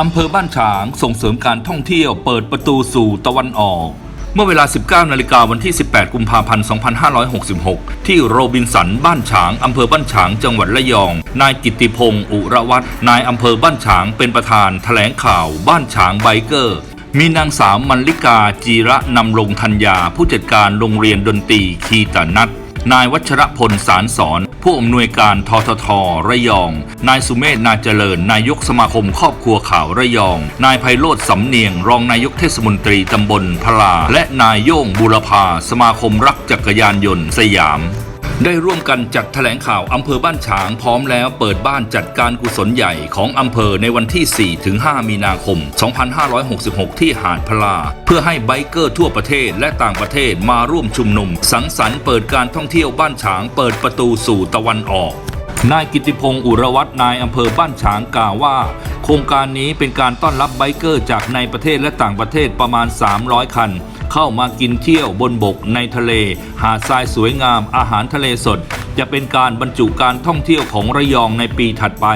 อำเภอบ้านฉางส่งเสริมการท่องเที่ยวเปิดประตูสู่ตะวันออก เมื่อเวลา 19 นาฬิกาวันที่ 18 กุมภาพันธ์ 2566 ที่โรบินสันบ้านฉางอำเภอบ้านฉางจังหวัดระยอง นายกิติพงศ์อุระวัฒน์นายอำเภอบ้านฉางเป็นประธานแถลงข่าวบ้านฉางไบเกอร์ มีนางสาวมัลลิกาจีระนำรงธัญญาผู้จัดการโรงเรียนดนตรีคีตานัท นายวัชรพลสารสอน ผู้อำนวยการททท ระยอง นายสุเมธนาเจริญ นายกสมาคมครอบครัวข่าวระยอง นายไพโรธสำเนียง รองนายกเทศมนตรีตำบลพลา และนายโย่งบุรพาสมาคมรักจักรยานยนต์สยาม ได้ร่วมกันจัดแถลงข่าวอำเภอบ้านฉางพร้อมแล้วเปิดบ้านจัดการกุศลใหญ่ของอำเภอในวันที่4ถึง5มีนาคม 2566 ที่หาดพลา เพื่อให้ไบเกอร์ทั่วประเทศและต่างประเทศมาร่วมชุมนุม สังสรรค์เปิดการท่องเที่ยวบ้านฉางเปิดประตูสู่ตะวันออกนายกิติพงศ์อุรวัฒน์นายอำเภอบ้านฉางกล่าวว่า โครงการนี้เป็นการต้อนรับไบเกอร์จากในประเทศและต่างประเทศประมาณ 300 คัน เข้ามากินเที่ยวบนบกในทะเล หาดทรายสวยงาม อาหารทะเลสด จะเป็นการบรรจุการท่องเที่ยวของระยองในปีถัดไป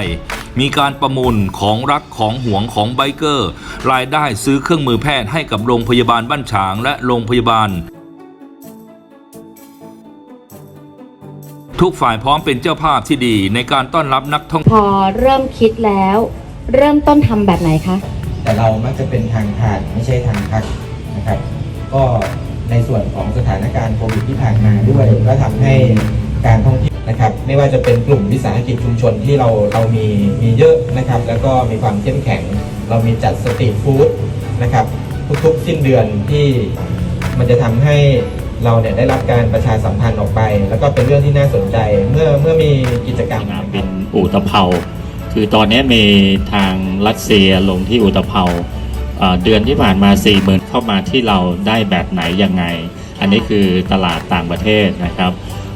มีการประมูลของรักของหวงของไบเกอร์ รายได้ซื้อเครื่องมือแพทย์ให้กับโรงพยาบาลบ้านฉางและโรงพยาบาลทุกฝ่ายพร้อมเป็นเจ้าภาพที่ดีในการต้อนรับนักท่องพอเริ่มคิดแล้ว เริ่มต้นทำแบบไหนคะ แต่เรามักจะเป็นทางผ่านไม่ใช่ทางพักนะครับ ก็ในส่วนของสถานการณ์โควิดที่ผ่านมาด้วยก็ทำให้การท่องเที่ยวนะครับ ไม่ว่าจะเป็นกลุ่มวิสาหกิจชุมชนที่เราเรามีมีเยอะนะครับ แล้วก็มีความเข้มแข็ง เรามีจัดสตรีทฟู้ดนะครับ ทุกๆ สิ้นเดือนที่มันจะทำให้เราเนี่ยได้รับการประชาสัมพันธ์ออกไป แล้วก็เป็นเรื่องที่น่าสนใจเมื่อเมื่อมีกิจกรรมสนามบินอุตภเปาคือตอนนี้มีทางรัสเซียลงที่อุตภเปา เอ่อเดือนที่ผ่านมา4 0,000เข้ามาที่เราได้แบบไหนยังไง อันนี้คือตลาดต่างประเทศนะครับ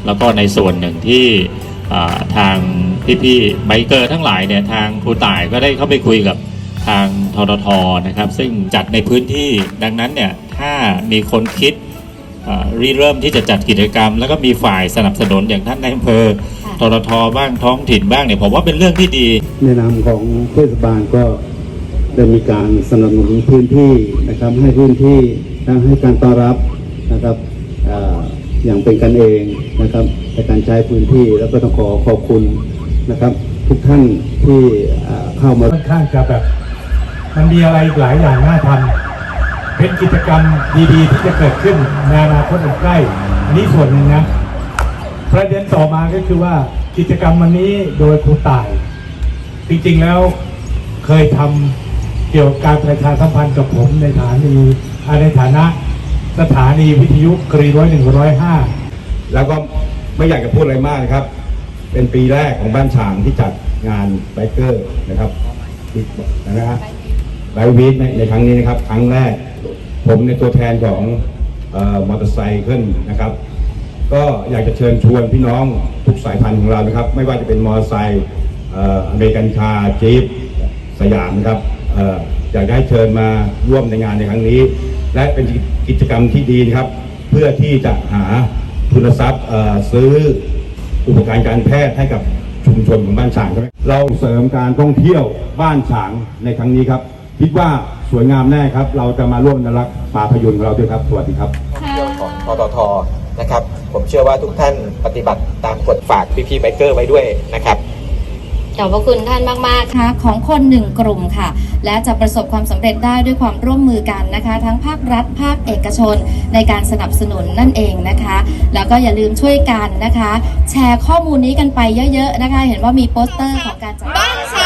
แล้วก็ในส่วนหนึ่งที่เอ่อทางพี่ๆไบเกอร์ทั้งหลายเนี่ยทางครูต่ายก็ได้เข้าไปคุยกับทางทททนะครับ ซึ่งจัดในพื้นที่ดังนั้นเนี่ยถ้ามีคนคิดเอ่อริเริ่มที่จะจัดกิจกรรม แล้วก็มีฝ่ายสนับสนุนอย่างท่านในายอำเภอทรทบ้างท้องถิ่นบ้างเนี่ยผมว่าเป็นเรื่องที่ดีในนามของเทศบาลก็ ได้มีการสนับสนุนพื้นที่นะครับให้พื้นที่และให้การต้อนรับนะครับออย่างเป็นกันเองนะครับในการใช้พื้นที่แล้วก็ต้องขอขอบคุณนะครับ ทุกท่านที่เข้ามาค่อนข้างจะแบบมันมีอะไรหลายอย่างน่าทำเป็นกิจกรรมดีๆ ที่จะเกิดขึ้นในอนาคตอันใกล้อันนี้ส่วนหนึ่งนะประเด็นต่อมาก็คือว่ากิจกรรมวันนี้โดยครูต่าย จริงๆแล้วเคยทำ เกี่ยวกับการประชาสัมพันธ์กับผมในฐานีในฐานะสถานีวิทยุกรีร้อยหนึ่งร้อยห้าแล้วก็ไม่อยากจะพูดอะไรมากนะครับ เป็นปีแรกของบ้านฉางที่จัดงานไบเกอร์นะครับนะฮะไบวีดในในครั้งนี้นะครับ ครั้งแรก ผมในตัวแทนของออมอเตอร์ไซค์ขึ้นนะครับ ก็อยากจะเชิญชวนพี่น้องทุกสายพันธุ์ของเรานะครับ ไม่ว่าจะเป็นมอเตอร์ไซค์อเมริกันคาร์จีปสยามนะครับ อ่ออยากจะให้เชิญมาร่วมในงานในครั้งนี้ และเป็นกิจกรรมที่ดีนะครับ เพื่อที่จะหาทุนทรัพย์เอ่อซื้ออุปกรณ์การแพทย์ให้กับชุมชนของบ้านฉางครับเราเสริมการท่องเที่ยวบ้านฉางในครั้งนี้ครับ คิดว่าสวยงามแน่ครับ เราจะมาร่วมอนุรักษ์ป่าพยุนของเราด้วยครับสวัสดีครับท่องเที่ยวของทททนะครับ ผมเชื่อว่าทุกท่านปฏิบัติตามกฎฝากพี่ๆไบเกอร์ไว้ด้วยนะครับขอบพระคุณท่านมากๆค่ะของคนหนึ่งกลุ่มค่ะ และจะประสบความสำเร็จได้ด้วยความร่วมมือกันนะคะ ทั้งภาครัฐ ภาคเอกชน ในการสนับสนุนนั่นเองนะคะ แล้วก็อย่าลืมช่วยกันนะคะ แชร์ข้อมูลนี้กันไปเยอะ ๆ นะคะ เห็นว่ามีโปสเตอร์ของการจัด